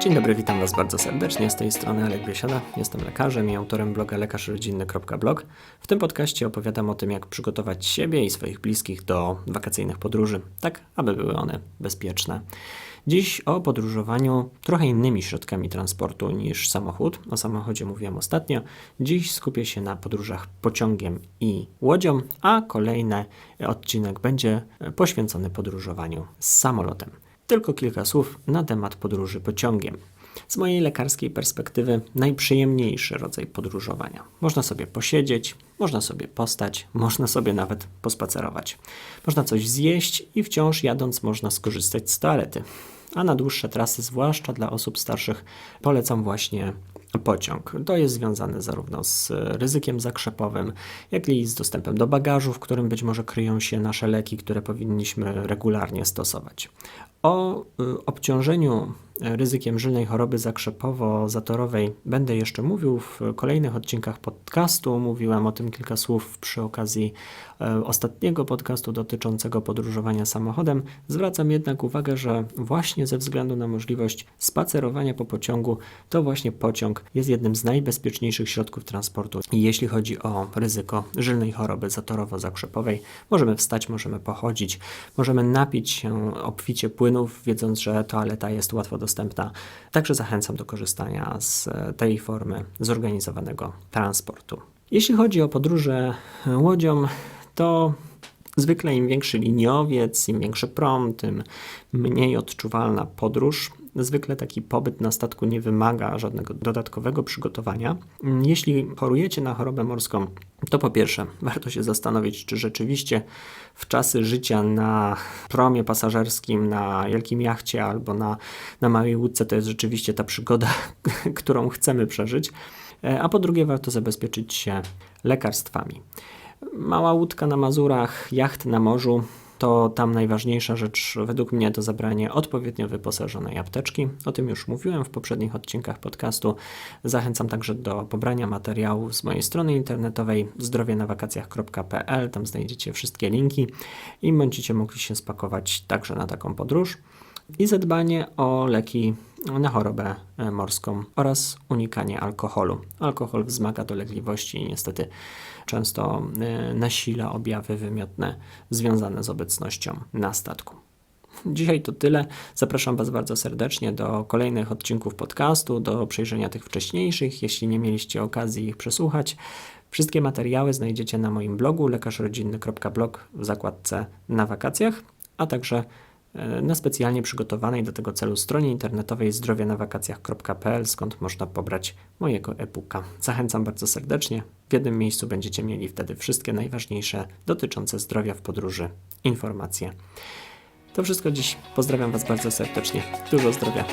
Dzień dobry, witam Was bardzo serdecznie. Z tej strony Alek Biesiada. Jestem lekarzem i autorem bloga lekarzrodzinny.blog. W tym podcaście opowiadam o tym, jak przygotować siebie i swoich bliskich do wakacyjnych podróży, tak aby były one bezpieczne. Dziś o podróżowaniu trochę innymi środkami transportu niż samochód. O samochodzie mówiłem ostatnio. Dziś skupię się na podróżach pociągiem i łodzią, a kolejny odcinek będzie poświęcony podróżowaniu z samolotem. Tylko kilka słów na temat podróży pociągiem. Z mojej lekarskiej perspektywy najprzyjemniejszy rodzaj podróżowania. Można sobie posiedzieć, można sobie postać, można sobie nawet pospacerować. Można coś zjeść i wciąż jadąc można skorzystać z toalety. A na dłuższe trasy, zwłaszcza dla osób starszych, polecam właśnie pociąg. To jest związane zarówno z ryzykiem zakrzepowym, jak i z dostępem do bagażu, w którym być może kryją się nasze leki, które powinniśmy regularnie stosować. O y, obciążeniu ryzykiem żylnej choroby zakrzepowo-zatorowej będę jeszcze mówił w kolejnych odcinkach podcastu. Mówiłem o tym kilka słów przy okazji e, ostatniego podcastu dotyczącego podróżowania samochodem. Zwracam jednak uwagę, że właśnie ze względu na możliwość spacerowania po pociągu, to właśnie pociąg jest jednym z najbezpieczniejszych środków transportu. Jeśli chodzi o ryzyko żylnej choroby zatorowo-zakrzepowej, możemy wstać, możemy pochodzić, możemy napić się obficie płynów, wiedząc, że toaleta jest łatwo dostępna. Także zachęcam do korzystania z tej formy zorganizowanego transportu. Jeśli chodzi o podróże łodzią, to zwykle im większy liniowiec, im większy prom, tym mniej odczuwalna podróż. Zwykle taki pobyt na statku nie wymaga żadnego dodatkowego przygotowania. Jeśli chorujecie na chorobę morską, to po pierwsze warto się zastanowić, czy rzeczywiście w czasy życia na promie pasażerskim, na wielkim jachcie albo na, na małej łódce to jest rzeczywiście ta przygoda, którą chcemy przeżyć. A po drugie, warto zabezpieczyć się lekarstwami. Mała łódka na Mazurach, jacht na morzu to tam najważniejsza rzecz według mnie to zabranie odpowiednio wyposażonej apteczki. O tym już mówiłem w poprzednich odcinkach podcastu. Zachęcam także do pobrania materiałów z mojej strony internetowej zdrowienawakacjach.pl. Tam znajdziecie wszystkie linki i będziecie mogli się spakować także na taką podróż. I zadbanie o leki na chorobę morską oraz unikanie alkoholu. Alkohol wzmaga dolegliwości i niestety często nasila objawy wymiotne związane z obecnością na statku. Dzisiaj to tyle. Zapraszam Was bardzo serdecznie do kolejnych odcinków podcastu, do przejrzenia tych wcześniejszych, jeśli nie mieliście okazji ich przesłuchać. Wszystkie materiały znajdziecie na moim blogu lekarzrodzinny.blog w zakładce na wakacjach, a także na specjalnie przygotowanej do tego celu stronie internetowej zdrowienawakacjach.pl, skąd można pobrać mojego e-booka. Zachęcam bardzo serdecznie. W jednym miejscu będziecie mieli wtedy wszystkie najważniejsze dotyczące zdrowia w podróży informacje. To wszystko dziś. Pozdrawiam Was bardzo serdecznie. Dużo zdrowia.